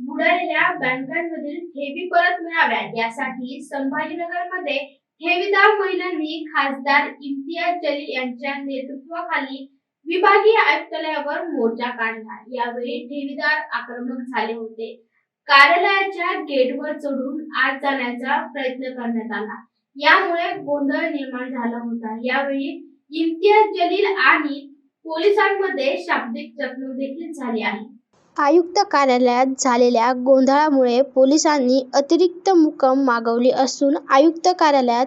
बुडालेल्या बँकांमधील ठेवी परत मिळाव्यात. यासाठी संभाजीनगरमध्ये ठेवीदार महिलांनी खासदार इम्तियाज जलील यांच्या नेतृत्वाखाली विभागीय आयुक्तालयावर मोर्चा काढला. यावेळी ठेवीदार आक्रमक झाले होते. कार्यालयाच्या गेटवर चढून आत जाण्याचा प्रयत्न करण्यात आला. यामुळे गोंधळ निर्माण झाला होता. यावेळी इम्तियाज जलील आणि पोलिसांमध्ये शाब्दिक चकमक देखील झाली आहे आयुक्त कार्यालयात झालेल्या गोंधळामुळे पोलिसांनी अतिरिक्त मुक्काम मागवली असून आयुक्त कार्यालयात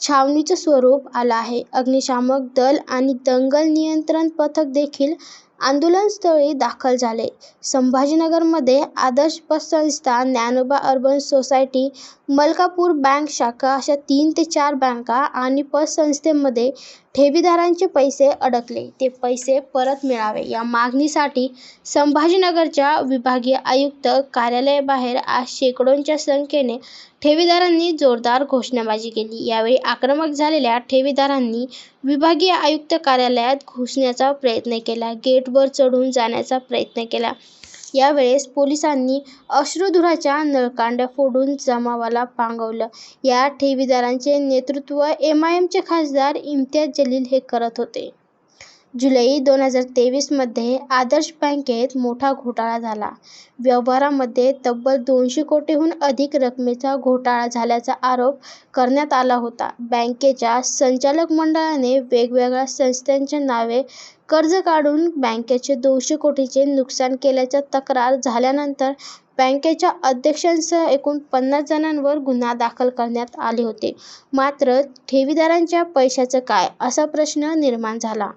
छावणीचं स्वरूप आलं आहे. अग्निशामक दल आणि दंगल नियंत्रण पथक देखील आंदोलनस्थळी दाखल झाले. संभाजीनगरमध्ये आदर्श पतसंस्था Dnyanoba urban society Malkapur bank शाखा अशा तीन ते चार बँका आणि पतसंस्थेमध्ये ठेवीदारांचे पैसे अडकले. ते पैसे परत मिळावे. या मागणीसाठी संभाजीनगरच्या विभागीय आयुक्त कार्यालयाबाहेर आज शेकडोंच्या संख्येने ठेवीदारांनी जोरदार घोषणाबाजी केली. यावेळी आक्रमक झालेल्या ठेवीदारांनी विभागीय आयुक्त कार्यालयात घुसण्याचा प्रयत्न केला. गेटवर चढून जाण्याचा प्रयत्न केला. यावेळेस पोलिसांनी अश्रुधुराच्या नळकांड्या फोडून जमावाला पांगवलं. या ठेवीदारांचे नेतृत्व एम आय एमचे खासदार इम्तियाज जलील हे करत होते. जुलै दोन हजार तेवीसमध्ये आदर्श बँकेत मोठा घोटाळा झाला. व्यवहारामध्ये तब्बल दोनशे कोटीहून अधिक रकमेचा घोटाळा झाल्याचा आरोप करण्यात आला होता. बँकेच्या संचालक मंडळाने वेगवेगळ्या संस्थांच्या नावे कर्ज काढून बँकेचे दोनशे कोटीचे नुकसान केल्याच्या तक्रार झाल्यानंतर बँकेच्या अध्यक्षांसह एकूण पन्नास जणांवर गुन्हा दाखल करण्यात आले होते. मात्र ठेवीदारांच्या पैशाचं काय? असा प्रश्न निर्माण झाला.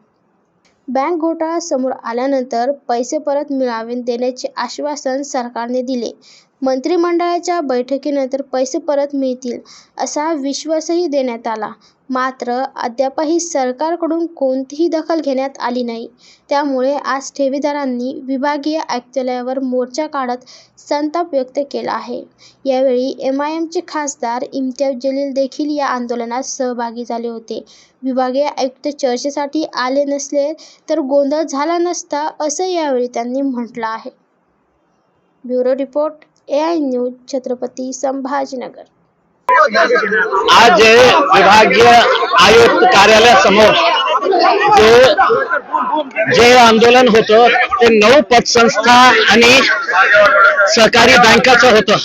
बँक घोटाळा समोर आल्यानंतर पैसे परत मिळावे देण्याचे आश्वासन सरकारने दिले. मंत्रिमंडळाच्या बैठकीनंतर पैसे परत मिळतील असा विश्वासही देण्यात आला. मात्र अद्यापही सरकारकडून कोणतीही दखल घेण्यात आली नाही. त्यामुळे आज ठेवीदारांनी विभागीय आयुक्तालयावर मोर्चा काढत संताप व्यक्त केला आहे. यावेळी एम आय एमचे खासदार इम्तियाज जलील देखील या आंदोलनात सहभागी झाले होते. विभागीय आयुक्त चर्चेसाठी आले नसले तर गोंधळ झाला नसता असं यावेळी त्यांनी म्हटलं आहे. Bureau report A I news Chhatrapati Sambhajinagar. आज विभागीय आयुक्त कार्यालयासमोर जे जे आंदोलन होतं ते नऊ पतसंस्था आणि सहकारी बँकाचं होतं.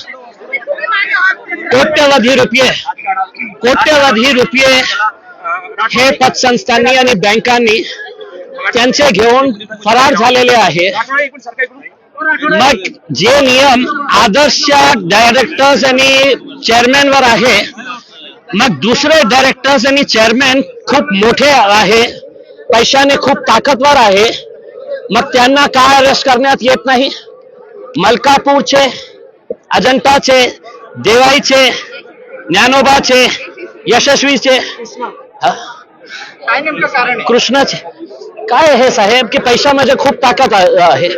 कोट्यवधी रुपये कोट्यवधी रुपये हे पतसंस्थांनी आणि बँकांनी त्यांचे घेऊन फरार झालेले आहे. मग जे नियम आदर्श डायरेक्टर्स आणि चेअरमॅन वर आहे. मग दुसरे डायरेक्टर्स आणि चेअरमॅन खूप मोठे आहे. पैशाने खूप ताकदवर आहे. मग त्यांना का अरेस्ट करण्यात येत नाही? मलकापूरचे अजंताचे देवाईचे ज्ञानोबाचे यशस्वीचे कृष्णाचे. काय हे साहेब? की पैशामध्ये खूप ताकद आहे.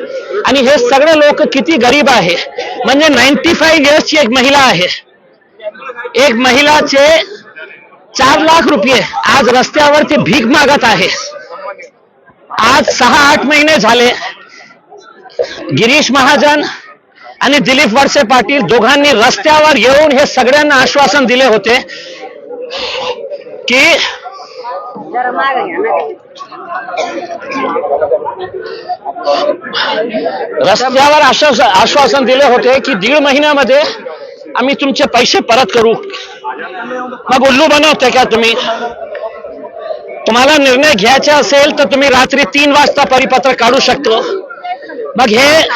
आणि हे सगळे लोक किती गरीब आहे. म्हणजे नाईन्टी फाईव्ह इयर्सची एक महिला आहे. एक महिलाचे चार लाख रुपये आज रस्त्यावर ते भीक मागत आहे. आज सहा आठ महिने झाले. गिरीश महाजन आणि दिलीप वडसे पाटील दोघांनी रस्त्यावर येऊन हे सगळ्यांना आश्वासन दिले होते की रस्त्यावर आश्वासन दिले होते की दीड महिन्यामध्ये आम्ही तुमचे पैसे परत करू. मग उल्लू बनवते का तुम्ही? तुम्हाला निर्णय घ्यायचा असेल तर तुम्ही रात्री तीन वाजता परिपत्र काढू शकतो. मग हे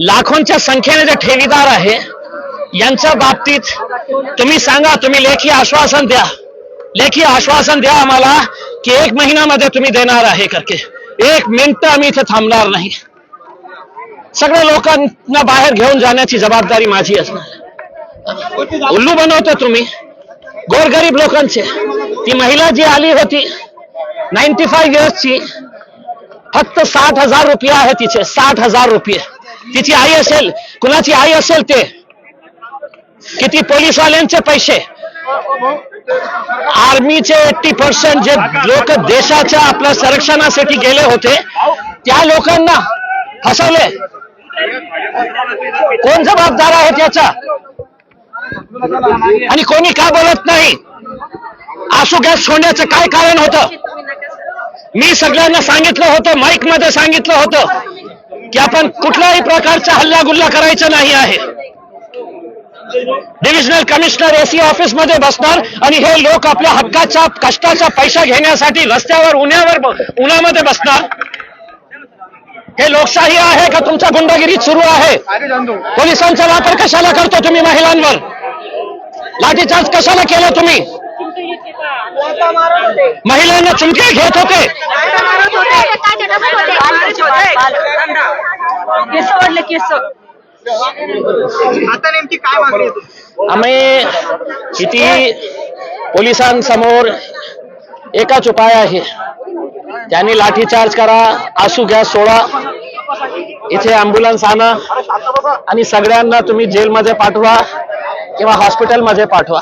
लाखोंच्या संख्येने जे ठेवीदार आहे यांच्या बाबतीत तुम्ही सांगा तुम्ही लेखी आश्वासन द्या. लेखी आश्वासन द्या आम्हाला की एक महिन्यामध्ये तुम्ही देणार आहे करके. एक मिनिट आम्ही इथे थांबणार नाही. सगळ्या लोकांना बाहेर घेऊन जाण्याची जबाबदारी माझी असणार उल्लू बनवतो तुम्ही. गोरगरीब लोकांचे. ती महिला जी आली होती नाईन्टी फाईव्ह इयर्सची फक्त साठ हजार रुपये आहे तिचे. साठ हजार रुपये. तिची आई असेल कुणाची आई असेल ते? किती पोलीसवाल्यांचे पैसे? आर्मीचे एट्टी पर्सेंट जे लोक देशाच्या आपल्या संरक्षणासाठी गेले होते त्या लोकांना फसवले. कोण जबाबदार आहे त्याचा? आणि कोणी का बोलत नाही? आसू गॅस सोडण्याचं काय कारण होतं? मी सगळ्यांना सांगितलं होतं माईकमध्ये सांगितलं होतं की आपण कुठल्याही प्रकारचा हल्ला गुल्ला करायचा नाही आहे. डिव्हिजनल कमिशनर एसी ऑफिसमध्ये बसणार आणि हे लोक आपल्या हक्काचा कष्टाचा पैसा घेण्यासाठी रस्त्यावर उन्हावर उन्हामध्ये बसणार. हे लोकशाही आहे का? तुमचा गुंडगिरी सुरू आहे. पोलिसांचा वापर कशाला करतो तुम्ही महिलांवर? लाठीचार्ज कशाला केला तुम्ही? महिलांना चुमके घेत होते. केस वाढले केस आता नेमकी काय मागणी आहे तुमची? आम्ही किती पोलिसांसमोर एकाच उपाय आहे. त्यांनी लाठीचार्ज करा आसू गॅस सोडा. इथे अँब्युलन्स आणा. आणि सगळ्यांना तुम्ही जेलमध्ये पाठवा. किंवा हॉस्पिटलमध्ये पाठवा.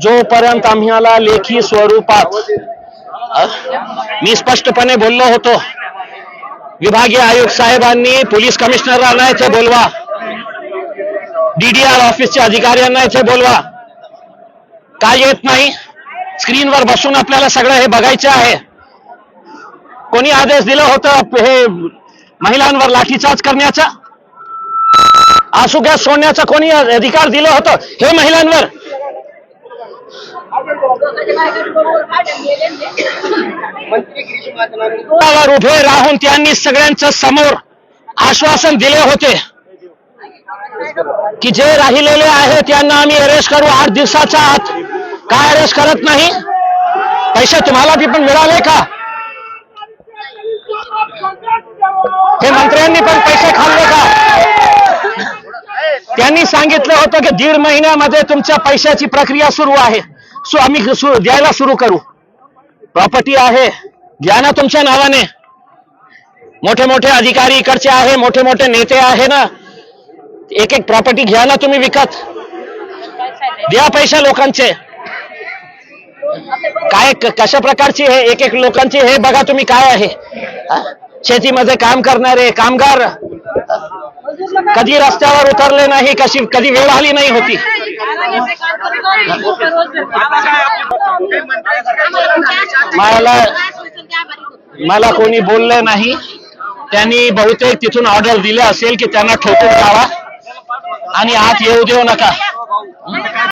जोपर्यंत आम्हाला लेखी स्वरूपात मी स्पष्टपणे बोललो होतो विभागीय आयुक्त साहेबांनी पोलीस कमिशनरांना इथे बोलवा डीडीआर ऑफिसच्या अधिकाऱ्यांना इथे बोलवा. काय येत नाही? स्क्रीनवर बसून आपल्याला सगळं हे बघायचं आहे. कोणी आदेश दिलं होतं हे महिलांवर लाठीचार्ज करण्याचा? आसू गॅस सोडण्याचा कोणी अधिकार दिलं होतं? हे महिलांवर. उभे राहून त्यांनी सगळ्यांच्या समोर आश्वासन दिले होते. की जे राहिलेले आहे त्यांना आम्ही अरेस्ट करू. आठ दिवसाच्या आत. काय अरेस्ट करत नाही? पैसे तुम्हाला बी पण मिळाले का? हे मंत्र्यांनी पण पैसे खाल्ले का? त्यांनी सांगितलं होतं की दीड महिन्यामध्ये तुमच्या पैशाची प्रक्रिया सुरू आहे. सो आम्ही द्यायला सुरू करू. प्रॉपर्टी आहे. घ्या ना तुमच्या नावाने. मोठे मोठे अधिकारी इकडचे आहे मोठे मोठे नेते आहे ना. एक एक प्रॉपर्टी घ्या ना तुम्ही विकत. द्या पैसे लोकांचे. काय कशा प्रकारची हे एक एक लोकांची हे बघा तुम्ही काय आहे. शेतीमध्ये काम करणारे कामगार. कधी रस्त्यावर उतरले नाही कशी कधी वेळ आली नाही होती. मला मला कोणी बोललं नाही. त्यांनी बहुतेक तिथून ऑर्डर दिले असेल की त्यांना ठोकून जावा. आणि आत येऊ देऊ नका.